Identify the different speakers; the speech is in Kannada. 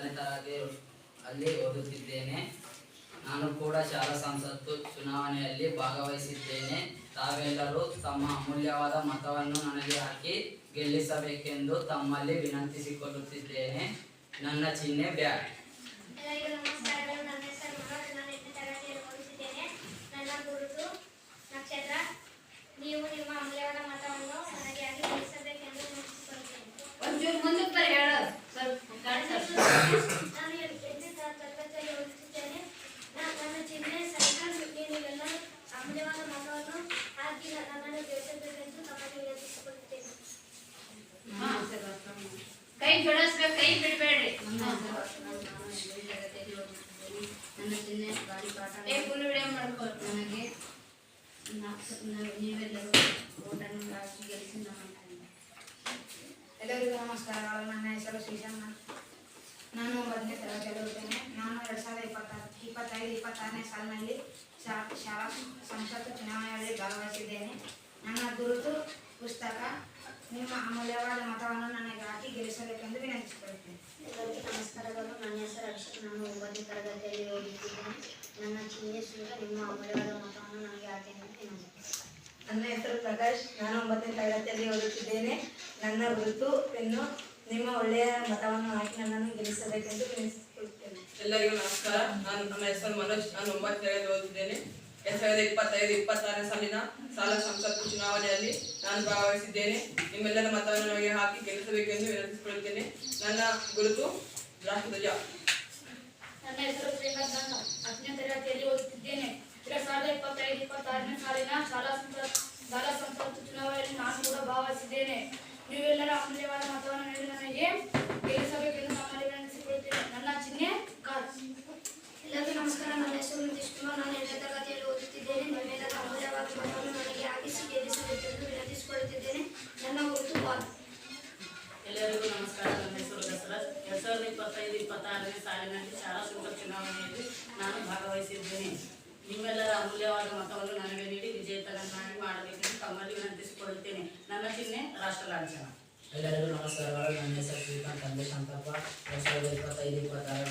Speaker 1: ಹತ್ತನೇ ತರಗತಿ ಅಲ್ಲಿ ಓದುತ್ತಿದ್ದೇನೆ. ನಾನು ಕೂಡ ಶಾಲಾ ಸಂಸತ್ತು ಚುನಾವಣೆಯಲ್ಲಿ ಭಾಗವಹಿಸಿದ್ದೇನೆ. ತಾವೆಲ್ಲರೂ ತಮ್ಮ ಅಮೂಲ್ಯವಾದ ಮತವನ್ನು ನನಗೆ ಹಾಕಿ ಗೆಲ್ಲಿಸಬೇಕೆಂದು ತಮ್ಮಲ್ಲಿ ವಿನಂತಿಸಿಕೊಳ್ಳುತ್ತಿದ್ದೇನೆ. ನನ್ನ ಚಿಹ್ನೆ ಬ್ಯಾಟ್
Speaker 2: ಎಲ್ಲರಿಗೂ ನಮಸ್ಕಾರಗಳು ನನ್ನ ಹೆಸರು ಮನೋಜ್ ನಾನು ಎಂಟನೇ ತರಗತಿಯಲ್ಲಿ ಓದುತ್ತಿದ್ದೇನೆ ನನ್ನ ಗುರುತು ನಕ್ಷತ್ರ ನೀವು ನಿಮ್ಮ ಅಮೂಲ್ಯವಾದ ಮತವನ್ನು ನನಗೆ ಆಗಿ ತಿಳಿಸಬೇಕೆಂದು ವಿನಂತಿಸಿಕೊಳ್ಳುತ್ತೇನೆ
Speaker 3: ಒಂಚೂರು ಮುಂದಕ್ಕೆ ಬರ್ರಿ ಹೇಳು ಸ್ವಲ್ಪ ಗಾಡಿ ಸ್ವಲ್ಪ
Speaker 2: ನಾನು ಎಂಟನೇ ತರ- ತರಗತಿಯಲ್ಲಿ ಓದುತ್ತಿದ್ದೇನೆ ನ- ನನ್ನ ಚಿಹ್ನೆ ಸೈಕಲ್ ನೀವೆಲ್ಲ ಅಮೂಲ್ಯವಾದ ಮತವನ್ನು ಹಾಕಿ ನನ್ನನ್ನು ಗೆಲ್ಲಿಸಬೇಕೆಂದು ತಮ್ಮಲ್ಲಿ ವಿನಂತಿಸಿಕೊಳ್ಳುತ್ತೇನೆ
Speaker 3: ಹಾ, ಕೈ ಜೋಡಿಸ್ಬೇಕು ಕೈ ಬಿಡಬೇಡ್ರಿ
Speaker 4: ನನ್ನ ಚಿಹ್ನೆ ಗಾಳಿ ಪಾಠ ನನಗೆ ನೀವೆಲ್ಲರೂ ಓಟನ್ನು ಹಾಕಿ ಗೆಲ್ಲಿಸಿ ನಮ್ಮ
Speaker 5: ಎಲ್ಲರಿಗೂ ನಮಸ್ಕಾರ. ನನ್ನ ಹೆಸರು ಶ್ರೀಶಮ್ಮ. ನಾನು ಒಂಬತ್ತನೇ ತರಗತಿಯಲ್ಲಿ ಓದುತ್ತೇನೆ ನಾನು ಎರಡು ಸಾವಿರದ ಇಪ್ಪತ್ತ ಇಪ್ಪತ್ತೈದು ಇಪ್ಪತ್ತಾರನೇ ಸಾಲಿನಲ್ಲಿ ಶಾ- ಶಾಲಾ ಸಂಸತ್ತು ಚುನಾವಣೆಯಲ್ಲಿ ಭಾಗವಹಿಸಿದ್ದೇನೆ. ನನ್ನ ಗುರುತು ಪುಸ್ತಕ ನಿಮ್ಮ ಅಮೂಲ್ಯವಾದ ಮತವನ್ನು ನನಗೆ ಹಾಕಿ ಗೆಲ್ಲಿಸಬೇಕೆಂದು ವಿನಂತಿಸಿಕೊಳ್ಳುತ್ತೇನೆ
Speaker 4: ಎಲ್ಲರಿಗೂ ನಮಸ್ಕಾರಗಳು ನನ್ನ ಹೆಸರು ಅಕ್ಷತ್ ನಾನು ಒಂಬತ್ತನೇ ತರಗತಿಯಲ್ಲಿ ಓದುತ್ತಿದ್ದೇನೆ ನಿಮ್ಮ ಅಮೂಲ್ಯವಾದ ಮತವನ್ನು ನನಗೆ
Speaker 6: ನನ್ನ ಹೆಸರು ಪ್ರಕಾಶ್. ನಾನು ಒಂಬತ್ತನೇ ತರಗತಿಯಲ್ಲಿ ಓದುತ್ತಿದ್ದೇನೆ. ನನ್ನ ಗುರುತು ಪೆನ್ನು ನಿಮ್ಮ ಒಳ್ಳೆಯ ಮತವನ್ನು ಹಾಕಿ ನನ್ನನ್ನು ಗೆಲ್ಲಿಸಬೇಕೆಂದು ವಿನಿಸಿಕೊಳ್ಳುತ್ತೇನೆ
Speaker 7: ಎಲ್ಲರಿಗೂ ನಮಸ್ಕಾರ. ನಾನು ನಮ್ಮ ಹೆಸರು ಮನೋಜ್. ನಾನು ಒಂಬತ್ತು ತರಗತಿ ಓದುತ್ತಿದ್ದೇನೆ. ಎರಡ್ ಸಾವಿರದ ಇಪ್ಪತ್ತೈದು ಇಪ್ಪತ್ತಾರನೇ ಸಾಲಿನ ಸಾಲ ಸಂಸತ್ತು ಚುನಾವಣೆಯಲ್ಲಿ ನಾನು ಭಾಗವಹಿಸಿದ್ದೇನೆ. ನಿಮ್ಮೆಲ್ಲರ ಮತವನ್ನು ನನಗೆ ಹಾಕಿ ಗೆಲ್ಲಿಸಬೇಕೆಂದು ವಿನಂತಿಸಿಕೊಳ್ಳುತ್ತೇನೆ. ನನ್ನ ಗುರುತು ರಾಷ್ಟ್ರಧ್ವಜ.
Speaker 8: ನನ್ನ ಹೆಸರು ಶ್ರೀಕಾಂತ್ ನಾನು ಹತ್ತನೇ ತರಗತಿಯಲ್ಲಿ ಓದುತ್ತಿದ್ದೇನೆ ಎರಡ್ ಸಾವಿರದ ಇಪ್ಪತ್ತೈದು ಇಪ್ಪತ್ತಾರನೇ ಸಾಲಿನ ಶಾಲಾ ಸಂಸತ್ ಶಾಲಾ ಸಂಸತ್ತು ಚುನಾವಣೆಯಲ್ಲಿ ನಾನು ಕೂಡ ಭಾಗವಹಿಸಿದ್ದೇನೆ. ನೀವೆಲ್ಲರ ಅಮೂಲ್ಯವಾದ ಮತವನ್ನು ನೀಡಿ ನನಗೆ ಗೆಲ್ಲಿಸಬೇಕೆಂದು ವಿನಂತಿಸಿಕೊಳ್ಳುತ್ತೇನೆ ನನ್ನ ಚಿಹ್ನೆ ಕಾರ್.
Speaker 2: ಎಲ್ಲರಿಗೂ ನಮಸ್ಕಾರ. ನನ್ನ ಹೆಸರು ನಿತೀಶ್ ಕುಮಾರ್. ನಾನು ಎಂಟನೇ ತರಗತಿಯಲ್ಲಿ ಓದುತ್ತಿದ್ದೇನೆ. ನಿಮ್ಮೆಲ್ಲರ ಅಮೂಲ್ಯವಾದ ಮತವನ್ನು ನನಗೆ ಆಗಿಸಿ ಗೆಲ್ಲಿಸಬೇಕೆಂದು ವಿನಂತಿಸಿಕೊಳ್ಳುತ್ತಿದ್ದೇನೆ. ನನ್ನ ಗುರುತು
Speaker 9: ಎಲ್ಲರಿಗೂ ನಮಸ್ಕಾರ. ನನ್ನ ಹೆಸರು ದಸರಾಜ್. ಎರಡ್ ಸಾವಿರದ ಇಪ್ಪತ್ತೈದು ಇಪ್ಪತ್ತಾರನೇ ಸಾಲಿನಲ್ಲಿ ಶಾಲಾ ಶುಲ್ಕ ಚುನಾವಣೆಯಲ್ಲಿ ನಾನು ಭಾಗವಹಿಸಿದ್ದೇನೆ. ನಿಮ್ಮೆಲ್ಲರ ಅಮೂಲ್ಯವಾದ ಮತವನ್ನು ನನಗೆ ನೀಡಿ ವಿಜೇತನನ್ನಾಗಿ ಮಾಡಬೇಕೆಂದು ತಮ್ಮಲ್ಲಿ ವಿನಂತಿಸಿಕೊಳ್ಳುತ್ತೇನೆ ನನ್ನ ಚಿಹ್ನೆ ರಾಷ್ಟ್ರ ಲಾಂಛನ
Speaker 1: ಎಲ್ಲರಿಗೂ ನಮಸ್ಕಾರಗಳು ನನ್ನ ಹೆಸರು ಶ್ರೀಕಾಂತ್ ತಂದೆ ಶಾಂತಪ್ಪ ಎರಡು ಸಾವಿರದ ಇಪ್ಪತ್ತೈದು ಇಪ್ಪತ್ತಾರನೇ